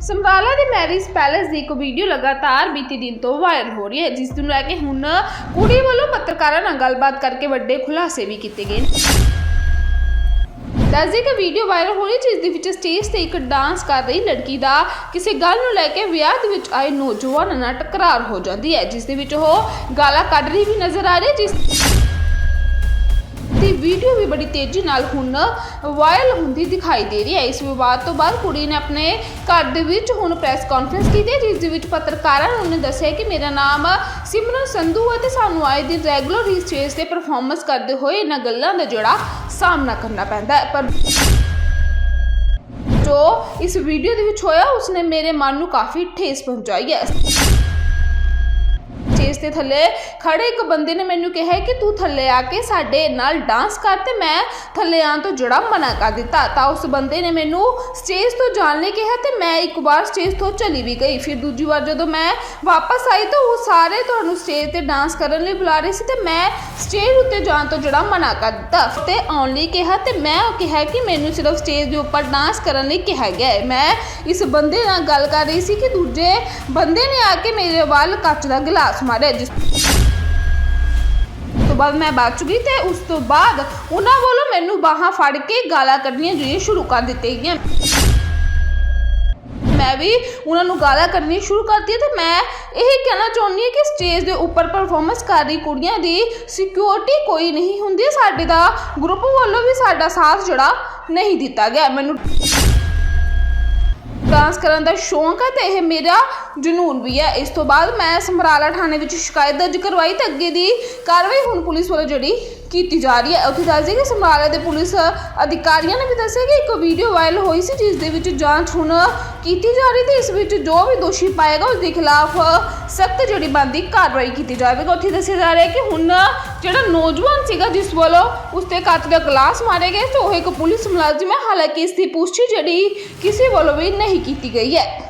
ਸਮਰਾਲਾ ਦੇ marriage palace ਦੀ ਇੱਕ video ਲਗਾਤਾਰ ਬੀਤੀ ਦਿਨ ਤੋਂ ਵਾਇਰਲ ਹੋ ਰਹੀ ਹੈ ਜਿਸ ਨੂੰ ਲੈ ਕੇ ਹੁਣ ਕੁੜੀ ਵੱਲੋਂ ਪੱਤਰਕਾਰਾਂ ਨਾਲ ਗੱਲਬਾਤ ਕਰਕੇ ਵੱਡੇ ਖੁਲਾਸੇ ਵੀ ਕੀਤੇ ਗਏ ਦੱਸਦੇ ਕਿ ਵੀਡੀਓ ਵਾਇਰਲ ਹੋ ਰਹੀ ਹੈ, ਜਿਸ ਦੇ ਵਿੱਚ ਸਟੇਜ ਤੇ ਇੱਕ ਡਾਂਸ ਕਰ ਰਹੀ ਲੜਕੀ ਦਾ ਕਿਸੇ ਗੱਲ ਨੂੰ ਲੈ ਕੇ ਵਿਆਹ ਦੇ ਵਿੱਚ ਆਏ ਨੌਜਵਾਨ ਨਾਲ ਟਕਰਾਰ ਹੋ ਜਾਂਦੀ ਹੈ ਜਿਸ ਦੇ ਵਿੱਚ ਉਹ ਗਾਲਾਂ ਕੱਢ ਰਹੀ ਵੀ ਨਜ਼ਰ ਆ ਰਹੀ ਜਿਸ ਦੀ ਵੀਡੀਓ ਵੀ ਬੜੀ ਤੇਜ਼ੀ ਨਾਲ ਹੁਣ ਵਾਇਰਲ ਹੁੰਦੀ ਦਿਖਾਈ ਦੇ ਰਹੀ ਹੈ। ਇਸ ਵਿਵਾਦ ਤੋਂ ਬਾਅਦ ਕੁੜੀ ਨੇ ਆਪਣੇ ਘਰ ਦੇ ਵਿੱਚ ਹੁਣ ਪ੍ਰੈਸ ਕਾਨਫਰੰਸ ਕੀਤੀ ਜਿਸ ਦੇ ਵਿੱਚ ਪੱਤਰਕਾਰਾਂ ਨੂੰ ਉਹਨੇ ਦੱਸਿਆ ਕਿ ਮੇਰਾ ਨਾਮ ਸਿਮਰਨ ਸੰਧੂ ਹੈ ਤੇ ਸਾਨੂੰ ਆਏ ਦਿਨ ਰੈਗੂਲਰ ਹੀ ਸਟੇਜ ਤੇ ਪਰਫਾਰਮੈਂਸ ਕਰਦੇ ਹੋਏ ਇਹਨਾਂ ਗੱਲਾਂ ਦਾ ਜਿਹੜਾ ਸਾਹਮਣਾ ਕਰਨਾ ਪੈਂਦਾ ਹੈ। ਪਰ ਜੋ ਇਸ ਵੀਡੀਓ ਦੇ ਵਿੱਚ ਹੋਇਆ, ਉਸਨੇ ਮੇਰੇ ਮਨ ਨੂੰ ਕਾਫੀ ਠੇਸ ਪਹੁੰਚਾਈ ਹੈ। ਸਟੇਜ ਤੇ ਥੱਲੇ ਖੜੇ ਇੱਕ ਬੰਦੇ ਨੇ ਮੈਨੂੰ ਕਿਹਾ ਕਿ ਤੂੰ ਥੱਲੇ ਆ ਕੇ ਸਾਡੇ ਨਾਲ ਡਾਂਸ ਕਰ ਤੇ ਮੈਂ ਥੱਲੇ ਆਉਣ ਤੋਂ ਜੜਾ ਮਨਾ ਕਰ ਦਿੱਤਾ। ਤਾਂ ਉਸ ਬੰਦੇ ਨੇ ਮੈਨੂੰ ਸਟੇਜ ਤੋਂ ਜਾਣ ਲਈ ਕਿਹਾ ਤੇ ਮੈਂ ਇੱਕ ਵਾਰ ਸਟੇਜ ਤੋਂ ਚਲੀ ਵੀ ਗਈ। ਫਿਰ ਦੂਜੀ ਵਾਰ ਜਦੋਂ ਮੈਂ ਵਾਪਸ ਆਈ ਤਾਂ ਉਹ ਸਾਰੇ ਤੁਹਾਨੂੰ ਸਟੇਜ ਤੇ ਡਾਂਸ ਕਰਨ ਲਈ ਬੁਲਾ ਰਹੇ ਸੀ ਤੇ ਮੈਂ ਸਟੇਜ ਉੱਤੇ ਜਾਣ ਤੋਂ ਜੜਾ ਮਨਾ ਕਰ ਦਿੱਤਾ ਤੇ ਆਉਣ ਲਈ ਕਿਹਾ ਤੇ ਮੈਂ ਉਹ ਕਿਹਾ ਕਿ ਮੈਨੂੰ ਸਿਰਫ ਸਟੇਜ ਦੇ ਉੱਪਰ ਡਾਂਸ ਕਰਨ ਲਈ ਕਿਹਾ ਗਿਆ ਹੈ। ਮੈਂ ਇਸ ਬੰਦੇ ਨਾਲ ਗੱਲ ਕਰ ਰਹੀ ਸੀ ਕਿ ਦੂਜੇ ਬੰਦੇ ਨੇ ਆ ਕੇ ਮੇਰੇ ਵੱਲ ਕੱਚ ਦਾ ਗਿਲਾਸ ਮਾਰਿਆ। ਜਿਸ ਤੋਂ ਬਾਅਦ ਮੈਂ ਬਚ ਚੁੱਕੀ ਤੇ ਉਸ ਤੋਂ ਬਾਅਦ ਉਹਨਾਂ ਵੱਲੋਂ ਮੈਨੂੰ ਬਾਹਾਂ ਫੜ ਕੇ ਗਾਲਾਂ ਕੱਢਣੀਆਂ ਜਿਹੜੀਆਂ ਸ਼ੁਰੂ ਕਰ ਦਿੱਤੀਆਂ ਗਈਆਂ। ਮੈਂ ਵੀ ਉਹਨਾਂ ਨੂੰ ਗਾਲਾਂ ਕੱਢਣੀਆਂ ਸ਼ੁਰੂ ਕਰਤੀ ਤੇ ਮੈਂ ਇਹ ਕਹਿਣਾ ਚਾਹੁੰਦੀ ਹਾਂ ਕਿ ਸਟੇਜ ਦੇ ਉੱਪਰ ਪਰਫਾਰਮੈਂਸ ਕਰ ਰਹੀ ਕੁੜੀਆਂ ਦੀ ਸਿਕਿਉਰਿਟੀ ਕੋਈ ਨਹੀਂ ਹੁੰਦੀ, ਸਾਡੇ ਦਾ ਗਰੁੱਪ ਵੱਲੋਂ ਵੀ ਸਾਡਾ ਸਾਥ ਜਿਹੜਾ ਨਹੀਂ ਦਿੱਤਾ ਗਿਆ। ਮੈਨੂੰ ਡਾਂਸ ਕਰਨ ਦਾ ਸ਼ੌਂਕ ਹੈ ਤੇ ਇਹ ਮੇਰਾ ਜਨੂਨ ਵੀ ਹੈ ਇਸ ਤੋਂ ਬਾਅਦ ਮੈਂ ਸਮਰਾਲਾ ਥਾਣੇ ਵਿੱਚ ਸ਼ਿਕਾਇਤ ਦਰਜ ਕਰਵਾਈ ਤੇ ਅੱਗੇ ਦੀ ਕਾਰਵਾਈ ਹੁਣ ਪੁਲਿਸ ਵੱਲੋਂ ਜਿਹੜੀ ਕੀਤੀ ਜਾ ਰਹੀ ਹੈ। ਉੱਥੇ ਦੱਸਦੇ ਕਿ ਸਮਰਾਲਾ ਦੇ ਪੁਲਿਸ ਅਧਿਕਾਰੀਆਂ ਨੇ ਵੀ ਦੱਸਿਆ ਕਿ ਇੱਕ ਵੀਡੀਓ ਵਾਇਰਲ ਹੋਈ ਸੀ, ਜਿਸ ਦੇ ਵਿੱਚ ਜਾਂਚ ਹੁਣ ਕੀਤੀ ਜਾ ਰਹੀ ਤੇ ਇਸ ਵਿੱਚ ਜੋ ਵੀ ਦੋਸ਼ੀ ਪਾਏਗਾ ਉਸ ਦੇ ਖਿਲਾਫ ਸਖਤ ਜਿਹੜੀ ਬਣਦੀ ਕਾਰਵਾਈ ਕੀਤੀ ਜਾਵੇਗੀ। ਉੱਥੇ ਦੱਸਿਆ ਜਾ ਰਿਹਾ ਹੈ ਕਿ ਹੁਣ ਜਿਹੜਾ ਨੌਜਵਾਨ ਸੀਗਾ, ਜਿਸ ਵੱਲੋਂ ਉਸ ਤੇ ਕੱਚ ਦਾ ਗਲਾਸ ਮਾਰੇ ਗਏ ਤੇ ਉਹ ਇੱਕ ਪੁਲਿਸ ਮੁਲਾਜ਼ਮ ਹੈ। ਹਾਲਾਂਕਿ ਇਸ ਦੀ ਪੁਸ਼ਟੀ ਜਿਹੜੀ ਕਿਸੇ ਵੱਲੋਂ ਵੀ ਨਹੀਂ ਕੀਤੀ ਗਈ ਹੈ।